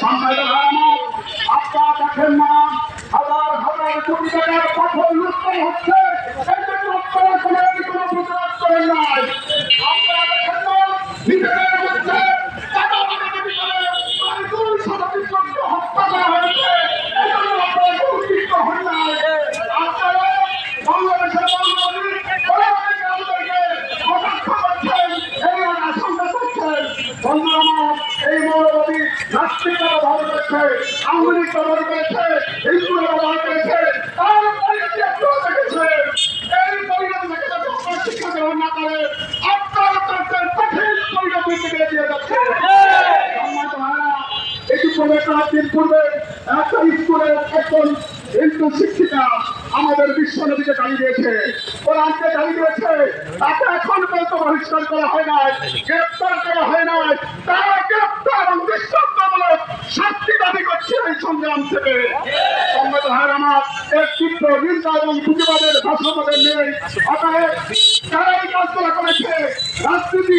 সম্মানিত ভাইরা, আপনারা দেখেন না। হাজার হাজার কোটি টাকার পাথর লুটপাট হচ্ছে। কোনো প্রতিবাদ করেন নাই। নাস্তিকতা ব্যবহার করেছে আঙ্গুলিক ব্যবহার করেছে হিন্দুরা ব্যবহার করেছে তার পরিণতি আপনারা দেখেছেন এই পরিণতি থেকে যদি আপনারা শিক্ষা গ্রহণ না করে আপনারা পূর্বে একটা স্কুলের একজন হিন্দু শিক্ষিকা আমাদের বিশ্ব নদীকে গাড়ি দিয়েছে। কোরআনকে গাড়ি দিয়েছে, তাকে এখন পর্যন্ত বহিষ্কার করা হয় নাই, গ্রেপ্তার করা হয় নাই। তারা গ্রেপ্তার এবং দৃষ্টান্তমূলক শাস্তি দাবি করছে এই সংগ্রাম থেকে। ভাইয়ের আমার এক চিত্র নিন্দা এবং প্রতিবাদের ভাষা নেই। অতএব যারা এই কাজগুলো করেছে, রাজনীতি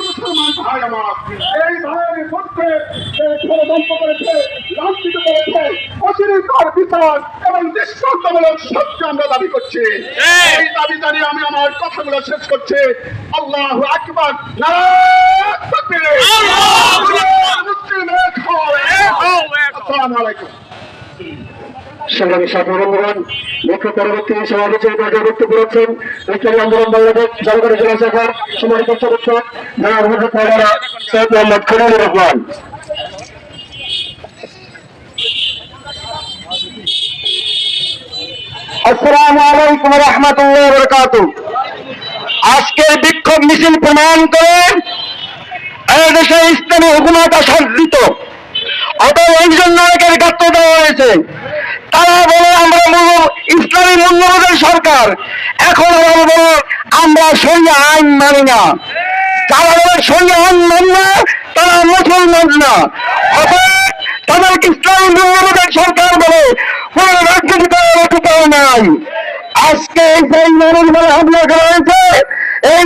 মুসলমান ভাই আমার। এই ভাইয়ের মধ্যে ষড়যন্ত্র করেছে রাজনীতি করেছে অচিরিকার বিচার এবং দৃষ্টান্তমূলক সত্য আমরা দাবি জেলা শাখার সম্মানিত সদস্য জনাব মোহাম্মদ খলিলুর রহমান। আসসালামু রহমতুল্লাহ বরকাত আজকের বিক্ষোভ মিছিল প্রমাণ করেন এই দেশে ইসলামী হুকুমত আসাদিত অতএব একজন নায়কের গাত্র দেওয়া হয়েছে। তারা বলে, আমরা ইসলামী মূল্যবোধের সরকার। এখন বলব আমরা সঙ্গে আইন মানি না। যারা বলে সঙ্গে আইন মানি না, তারা মুসলমান না। অতএব তাদেরকে ইসলামী মূল্যবোধের সরকার বলে কোন রাজনীতি করার অধিকার নাই আজকে এই মানুষ বলে হামলা করা হয়েছে, এই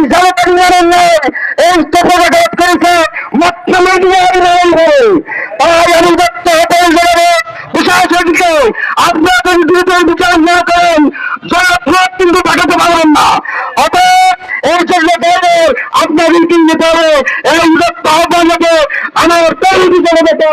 এই তফাঘাত করেছে মাত্র মিডিয়ার তাই আমি দত্ত হোটেল জানাব প্রশাসনকে আপনারা যদি দ্রুত বিচার না করেন জনপ্রত কিন্তু পাঠাতে পারবেন না। অতএব এই জন্য বলব, আপনাদের কিন্তু পাবে এই দত্ত আহ্বান যাবে আমার তৈরি বিচারে দেখো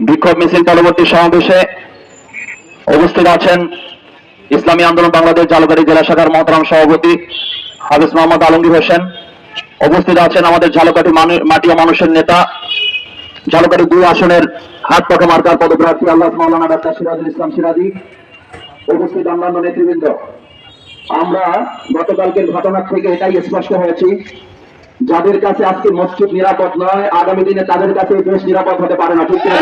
বিক্ষোভ মিছিল পরবর্তী সমাবেশে উপস্থিত আছেন ইসলামী আন্দোলন বাংলাদেশ ঝালকাঠি জেলা শাখার মহতরাম সভাপতি হাফিজ মোহাম্মদ আলমগীর হোসেন। উপস্থিত আছেন আমাদের ঝালকাঠি মাটি ও মানুষের নেতা, ঝালকাঠি দুই আসনের হাত পাখা মার্কার পদপ্রার্থী আল্লাহ মাওলানা ডাক্তার সিরাজুল ইসলাম সিরাজি। উপস্থিত অন্যান্য নেতৃবৃন্দ। আমরা গতকালকের ঘটনা থেকে এটাই স্পষ্ট হয়েছি যাদের কাছে আজকে মসজিদ নিরাপদ নয়, আগামী দিনে তাদের কাছে দেশ নিরাপদ হতে পারে না, ঠিক কিনা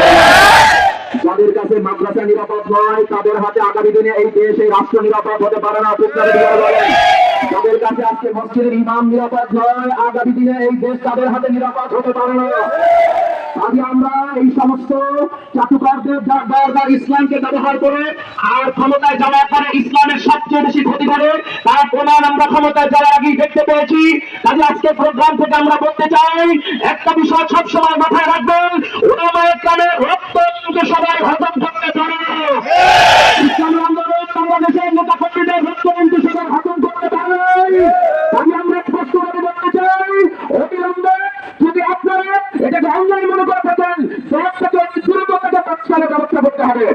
যাদের কাছে মাদ্রাসা নিরাপদ নয়, তাদের হাতে আগামী দিনে এই দেশ, এই রাষ্ট্র নিরাপদ হতে পারে না, ঠিক যাদের কাছে আজকে মসজিদের ইমাম নিরাপদ নয়, আগামী দিনে এই দেশ তাদের হাতে নিরাপদ হতে পারে না। আজ আমরা এই সমস্ত চাটুকারদের দরবার ইসলামকে ব্যবহার করে আর ক্ষমতায় যাওয়ার পরে ইসলামের সবচেয়ে বেশি ক্ষতি করে, তার প্রমাণ আমরা ক্ষমতায় যাওয়ার আগেই দেখতে পেয়েছি। কাজে আজকে প্রোগ্রাম থেকে আমরা বলতে চাই, একটা বিষয় সবসময় মাথায় রাখবেন ওনামায় কানে রক্ত সবাই হজম করতে পারে। এটাকে অনলাইন মনে করে থাকেন দ্রুত তাকে তৎকালে ব্যবস্থা করতে হবে।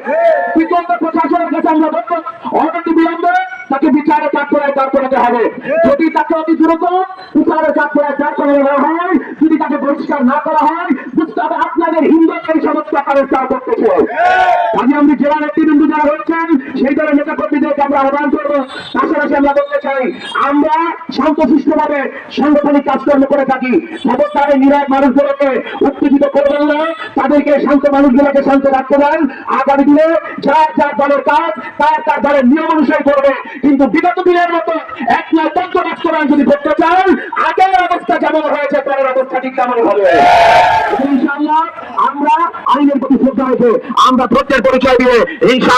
বিকল্প প্রশাসনের কাছে আমরা বলব, অনতি বিলম্বে তাকে বিচারে কাঠ করে কাঠ করাতে হবে। যদি তাকে অতি দ্রুত বিচারে কাজ করে কাজ করা না হয়, যদি তাকে বহিষ্কার না করা হয় হবে আপনাদের হিন্দুকে এই সমস্ত কারণ করতেছে আজ আমি জেলা নেতৃবৃন্দ যারা রয়েছেন সেই দলের নেতা কর্মীদেরকে আমরা আহ্বান করব। পাশাপাশি আমরা বলতে চাই, আমরা শান্তশিষ্টভাবে সাংগঠনিক কাজকর্ম করে থাকি। খবরদারে নীরব মানুষগুলোকে উত্তেজিত করবেন না। তাদেরকে শান্ত মানুষগুলোকে শান্ত রাখতে দেন। আগামী দিনে যার যার দলের কাজ, তার তার দলের নিয়ম অনুসারে করবে। কিন্তু বিগত দিনের মতো এক নয় তন্ত্র বাস্তবায়ন যদি করতে চান, আগের অবস্থা যেমন হয়েছে ঠিক আমরা আইনের প্রতি শ্রদ্ধা হয়েছে আমরা প্রত্যেক পরিচয় দিয়ে ইনশাআল্লাহ